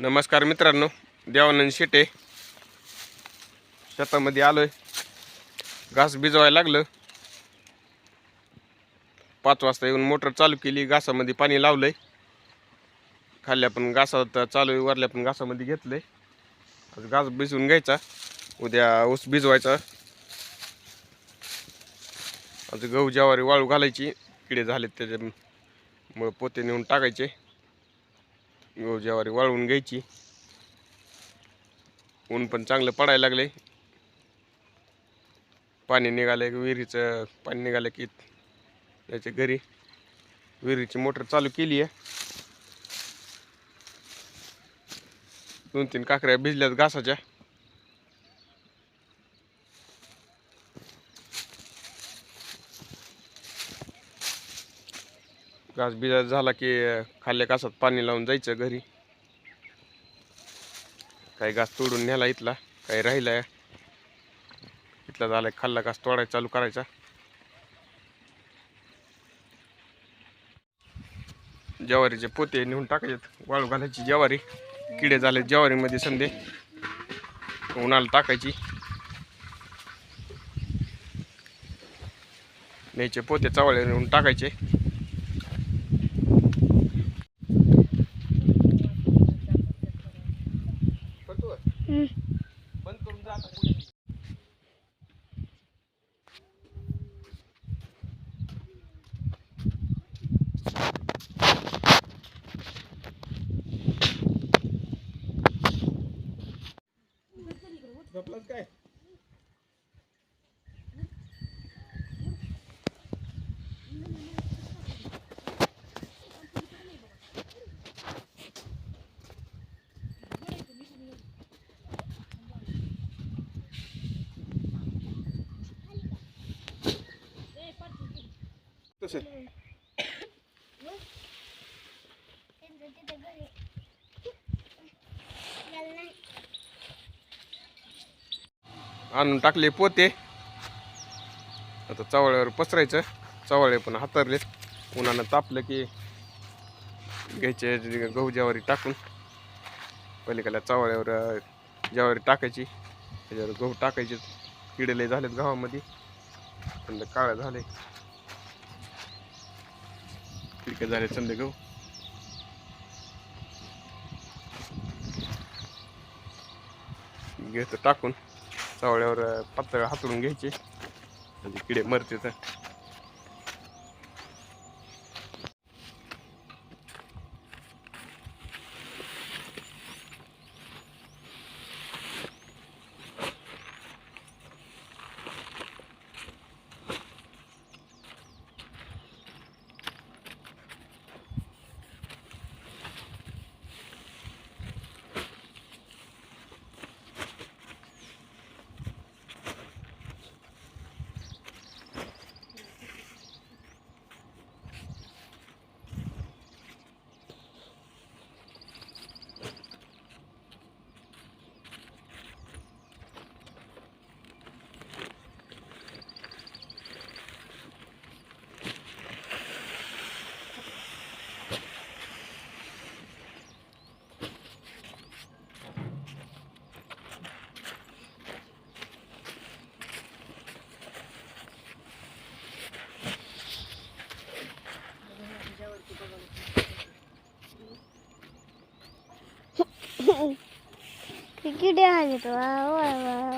नमस्कार मित्रांनो देवानंद शेटे. शेतामध्ये आलो आहे घास भिजवायला लागलं. पाच वाजता येऊन मोटर चालू केली घासामध्ये पाणी लावलंय. खाल्ल्या पण घासात चालू आहे वरल्या पण घासामध्ये घेतलंय. आज घास भिजवून घ्यायचा उद्या ऊस भिजवायचा. आज गहू ज्वारी वाळू घालायची किडे झालेत मग पोते नेऊन टाकायचे. गहू ज्वारी वाळवून घ्यायची. ऊन पण चांगलं पडायला लागले. पाणी निघालं की विहिरीचं पाणी निघालं की त्याच्या घरी. विहिरीची मोटर चालू केली आहे. दोन तीन काकऱ्या भिजल्यात घासाच्या. घास बिजा झाला की खाल्ल्या कासात पाणी लावून जायचं घरी. काही घास तोडून न्याला इथला काही राहिलाय इथला झाला खाल्ला घास तोडायचा चालू करायचा. ज्वारीचे पोते नेऊन टाकायचे वाळू घालायची ज्वारी. किडे झाले ज्वारीमध्ये संधे उन्हाला टाकायची. न्यायचे पोते चावळे नेऊन टाकायचे. बंद करून जा आता पुढे. काय कसे आणून टाकले पोते. आता चवळ्यावर पसरायचं. चवळे पण हातरले उन्हानं तापलं की घ्यायचे गहू ज्वारी टाकून. पलीकडल्या चवळ्यावर अं, ज्वारी टाकायची. त्याच्यावर गहू टाकायचे. किडे लय झालेत गावामध्ये. पण काळं झाले पिकं झाले चंदे गहू. घेतो टाकून. चावळ्यावर पातळ हातळून घ्यायचे. म्हणजे किडे मरते तर. 切れ始めたわ、おいわ。